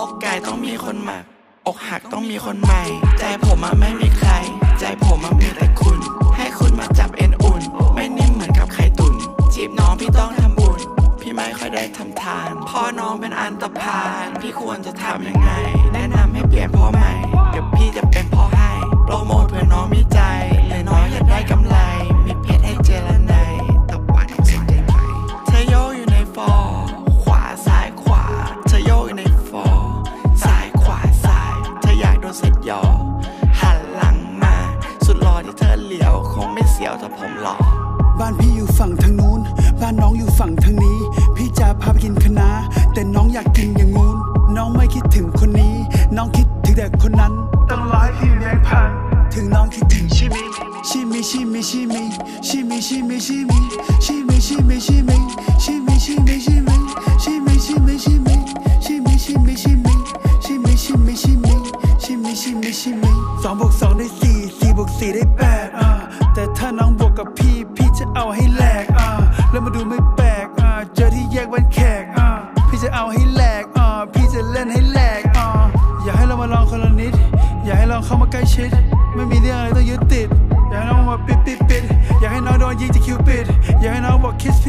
อกไก่ต้องมีคนมัอกหักต้องมีคนใหม่ ใจผมอะไม่มีใคร ใจผมอะมีแต่คุณ ให้คุณมาจับเอ็นอุ่น ไม่นิ่มเหมือนกับไข่ตุน จีบน้องพี่ต้องทำบุญ พี่ไม่ค่อยได้ทำทาน พ่อน้องเป็นอันตรพาน พี่ควรจะทำยัง ชิมิชิมิชิมิชิมิชิ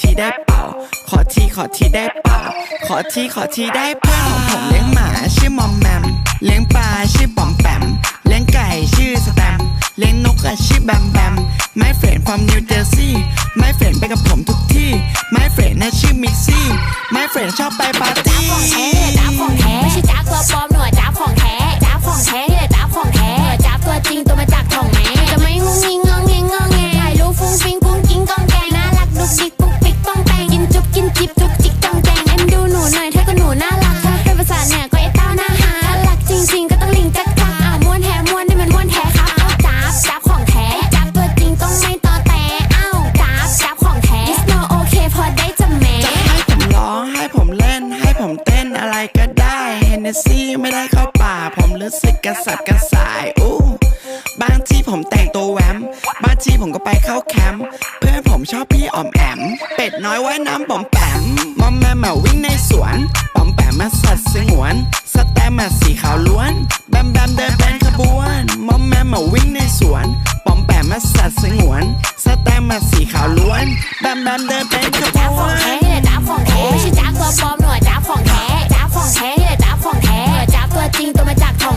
ทีขอทีได้เปล่า ขอทีขอทีได้เปล่า ขอทีขอทีได้เปล่า ผมเลี้ยงหมาชื่อมอมแมม เลี้ยงปลาชื่อปอมแปม เลี้ยงไก่ชื่อสแตม เลี้ยงนกอะชื่อแบมแบม ไม่เฟรนฟอร์มนิวเจอร์ซีย์ไม่เฟรนไปกับผมทุกที่ ไม่เฟรนน่ะชื่อมิกซี่ ไม่เฟรนชอบไปปาร์ตี้ จ้าของแท้ไม่ใช่จ้าตัวปลอมหนวดจ้าของแท้จ้าของแท้นี่แหละจ้าของแท้จ้าตัวจริงตัวมาจากของแม่จะไม่งุ้งงิง สับกระส่ายอู้บางที่ผมแต่งตัวแหวมบางที่ผมก็ไปเข้าแคมป์เพื่อนผมชอบพี่ออมแอม เป็ดน้อยว่ายน้ำปอมแปมมอมแมมมาวิ่งในสวนปอมแปมมาสัตว์สงวน สแตมมาสีขาวล้วนแบมแบมเดินเป็นขบวนมอมแมมมาวิ่งในสวนปอมแปมมาสัตว์สงวน สแตมมาสีขาวล้วนแบมแบมเดินเป็นขบวนจ้าของแท้ไม่ใช่จ้าตัวปลอมหนวดจ้าของแท้จ้าของแท้จ้าของแท้จ้าตัวจริงตัวมาจากของ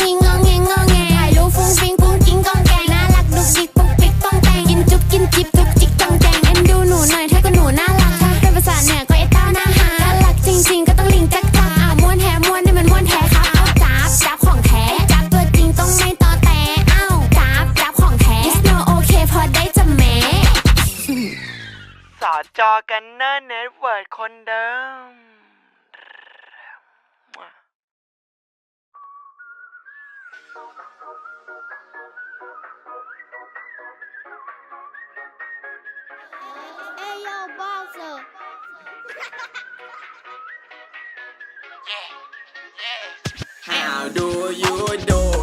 งุ้งงิงงองแงงงองแงถ่ายรูปฟุ้งฟิ้งกุ้งกิ้งกองแกงน่ารักดุกดิกปุ๊กปิ๊กต้องแต่งกินจุ๊บกินจิบจุกจิกต้องแจงเอ็นดูหนูหน่อยเธอก็หนูน่ารักถ้าเป็นภาษาเหนี่ยก็ไอ้เต้าหน้าหาน่ารักจริงๆก็ต้องลิงจักจักอ้าวม้วนแท้ม้วนนี่มันม้วนแท้ครับเอาจ้าบจ้าบของแท้จ้าบตัวจริงต้องไม่ต่อแต่อ้าจ้าบจ้าบของแท้ It's no okay พอได้จะแหม สอจอกันเนอร์เน็ตเวิร์ดคนเดิม yeah, yeah. How do you do?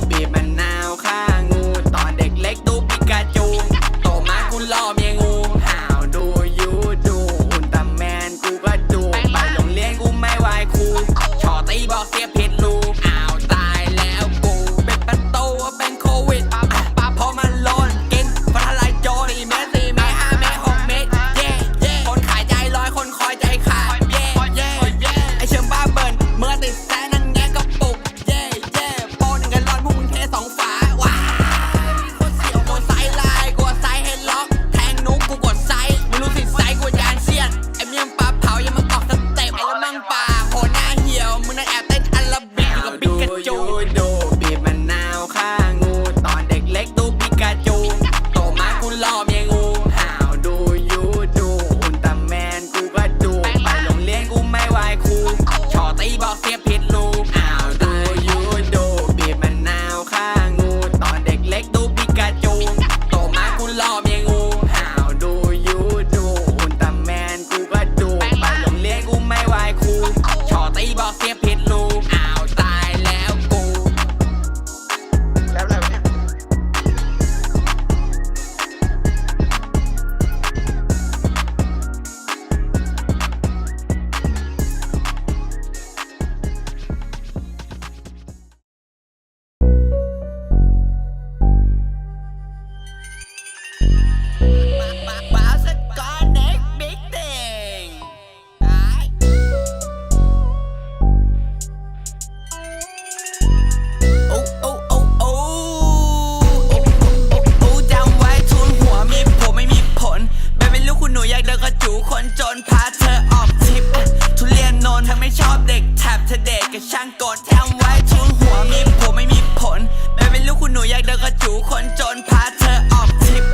เด็กแถบเธอเด็กกับช่างกลจำไว้ทุนหัวมีผมไม่มีผลไม่เป็นลูกคุณหนูอยากเดินกระจูคนจนพาเธอออกทริป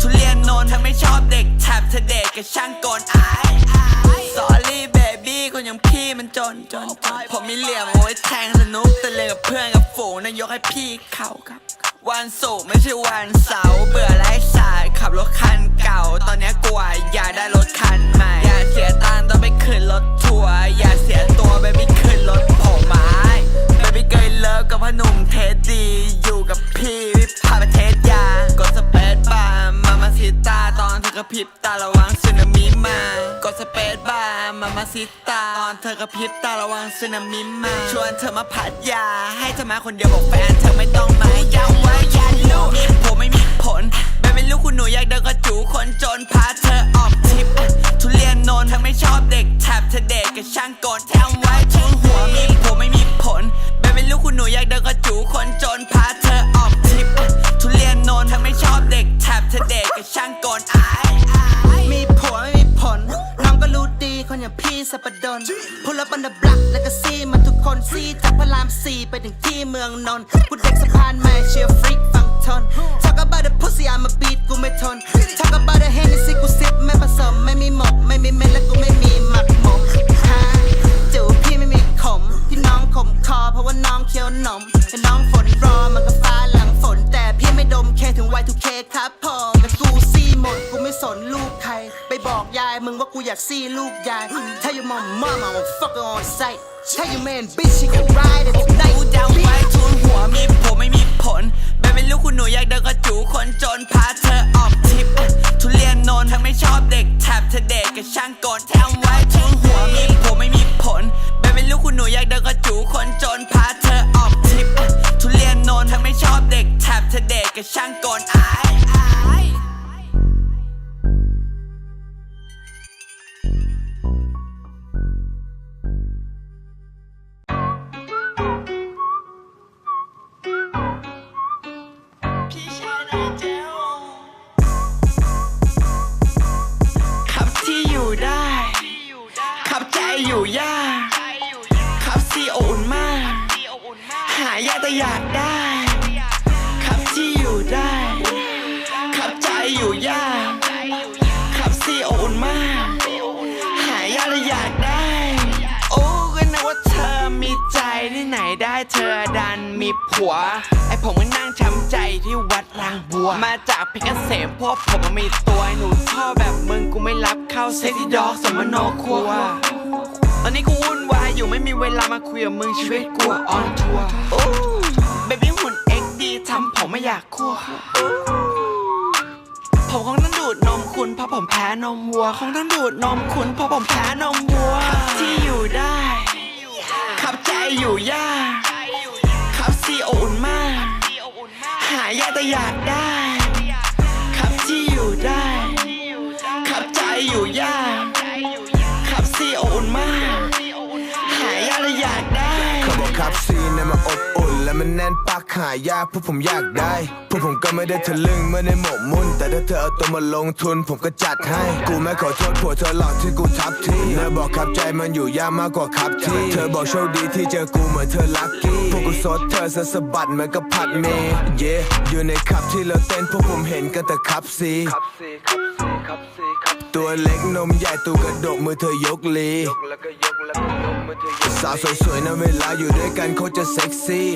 ทุเรียนนนท์เธอไม่ชอบเด็กแถบเธอเด็กกับช่างกลอาย Sorry baby คนอย่างพี่มันจนจนผมมีเหลี่ยมเอาไว้แทงสนุกแต่เลยกับเพื่อนกับฝูงนายกให้พี่เขาครับ วันศุกร์ไม่ใช่วันเสาร์เบื่อไร้สายขับรถคันเก่า ตอนนี้กว่าอยากได้รถ พิบตาระวังสึนามิมากดสเปซบาร์มามาซิตาตอนเธอกระพริบตาระวังสึนามิมา ชวนเธอมาพัทยา ให้เธอมาคนเดียวบอกแฟนเธอไม่ต้องมาย้ำไว้อยันลูกผมไม่มีผลไม่เป็นลูกคุณหนูอยากเดินกระจูคนจนพาเธอออกทริปทุเรียนนนเธอไม่ชอบเด็กแถบเธอเด็กกับช่างกลแทงไว้ พลบันดาบลักแล้วก็ซีมาทุกคนซีจากพระรามสี่ไปถึงที่เมืองนนท์กูเด็กสะพานไม่เชียร์ฟรีกฟังทน Talk about the pussy I'm a beat กูไม่ทน Talk about the Hennessy กูซิปไม่ผสมไม่มีหมกไม่มีเม็ดและกูไม่มีหมักหมกฮะจูพี่ไม่มีขมที่น้องขมคอเพราะว่าน้องเคี้ยวนม อยากซีลูกยาย Tell your mom mom I'm a fucker on sight Tell your man bitch she can ride it กู tonight จำไว้ทุนหัวมีผมไม่มีผลไม่เป็นลูกคุณหนูอยากเดินกระจูคนจนพาเธอออกทริปทุเรียนนนท์เธอไม่ชอบเด็กแถบเธอเด็กกับช่างกลแทงไว้ทุนหัวมีผมไม่มีผลไม่เป็นลูกคุณหนูอยากเดินกระจูคนจนพาเธอออกทริปทุเรียนนนท์เธอไม่ชอบเด็กแถบเธอเด็กกับช่างกลอายอาย แต่อยากได้ขับที่อยู่ได้ขับใจอยู่ยากขับซีโอุ่นมาก หายากแต่อยากได้ โอ้ก็นึกว่าเธอมีใจที่ไหนได้เธอดันมีผัว ไอผมก็นั่งช้ำใจที่วัดลางบัว มาจากเพชรเกษมพวกผมมันมีตัวหนูชอบแบบมึงกูไม่รับเข้าเซติดอกสมโนครัว ตอนนี้กูวุ่นวายอยู่ไม่มีเวลามาคุยกับมึงชีวิตกูออนทัวร์โอ้เบบี้หุ่นเอ็กดีทำผมไม่อยากคั่วผมคงต้องดูดนมคุณเพราะผมแพ้นมวัวคงต้องดูดนมคุณเพราะผมแพ้นมวัว ที่อยู่ได้ ขับใจอยู่ยากขับซีโออุ่นมาก หายากแต่อยากได้ ขับที่อยู่ได้ ขับใจอยู่ยาก ขับซีนมันอบอุ่นและมันแน่นปากหายากพวกผมอยากได้พวกผมก็ไม่ได้ทะลึ่งไม่ได้หมกมุ่น แต่ถ้าเธอเอาตัวมาลงทุน ผมก็จัดให้ กูไม่ขอโทษผัวเธอหลอกที่กูทับที่เธอบอกครับใจมันอยู่ยากมากกว่าครับที่ เธอบอกโชคดีที่เจอกูเหมือนเธอลัคกี้พวกกูซดเธอสะสะบัดเหมือนกับผัดเมย์เย่อยู่ในคับที่เราเต้นพวกผมเห็นกันแต่คับซีตัวเล็กนมใหญ่ตูกระดกมือเธอยกลีแล้วก็ยกแล้ว สาวสวยๆนะเวลาอยู่ด้วยกันเขาจะเซ็กซี่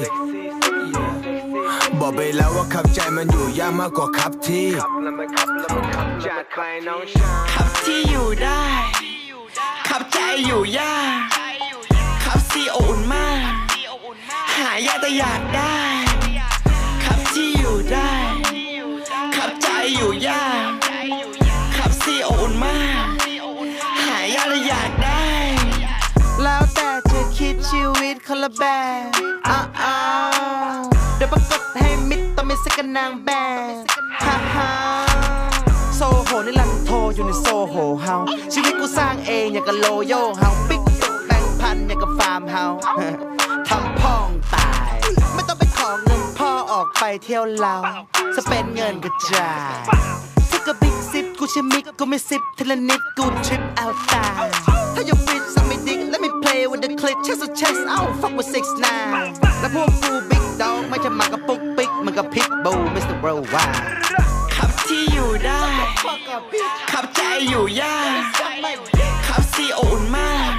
บอกไปแล้วว่าขับใจมันอยู่ยากมากกว่าขับที่ขับที่อยู่ได้ขับใจอยู่ยากขับซีโออุ่นมาก หายากแต่อยากได้ขับที่อยู่ได้ขับใจอยู่ยาก ตคนละแบบอ้าวเดี๋ยวปรากฏให้มิดต้องมีสักนางแบบฮ่าฮ่าโซโหในลันโทอยู่ในโซโหเฮาชีวิตกูสร้างเองอย่างกับโลโยเฮาปิ๊กแบงค์พันอย่างกับฟาร์มเฮาทำพ่องตาย ไม่ต้องไปขอเงินพ่อออกไปเที่ยวเราสเปนเงินกระจายถ้ากับบิ๊กซิปกูชิมิกกูไม่ซิปทีละนิดกูทริปเอาตายถ้ายังฟิตสัไม่ดิก play with the click chest to chest เอ้า fuck with six nine แล้วพวกกูบิ๊กดอกไม่จะมากับปุ๊กปิ๊กมันกับพิกบูมิสเตอร์เวิลด์วาขับที่อยู่ได้ ขับใจอยู่ยากขับซีโออุ่นมาก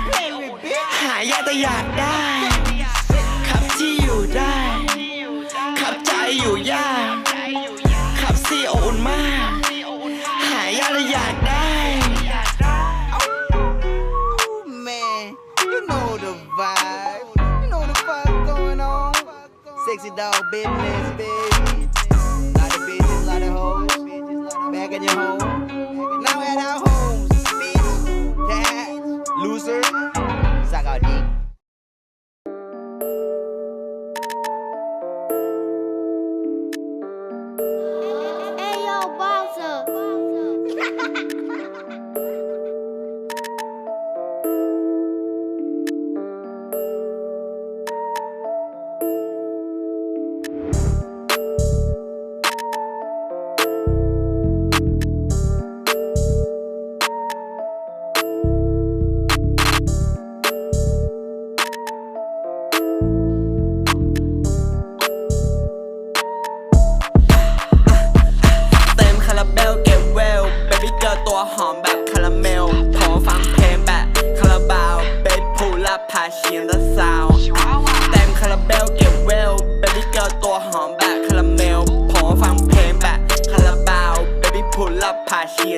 หายากแต่อยากได้ ขับที่อยู่ได้ ขับใจอยู่ยาก Sexy dog baby. Lot of bitches, lot of hoes. Back in your home. Now at our homes, bitch. Loser.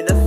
ลับพ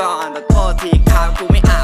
ก่อนแต่โทษทีครับกูไม่อาบ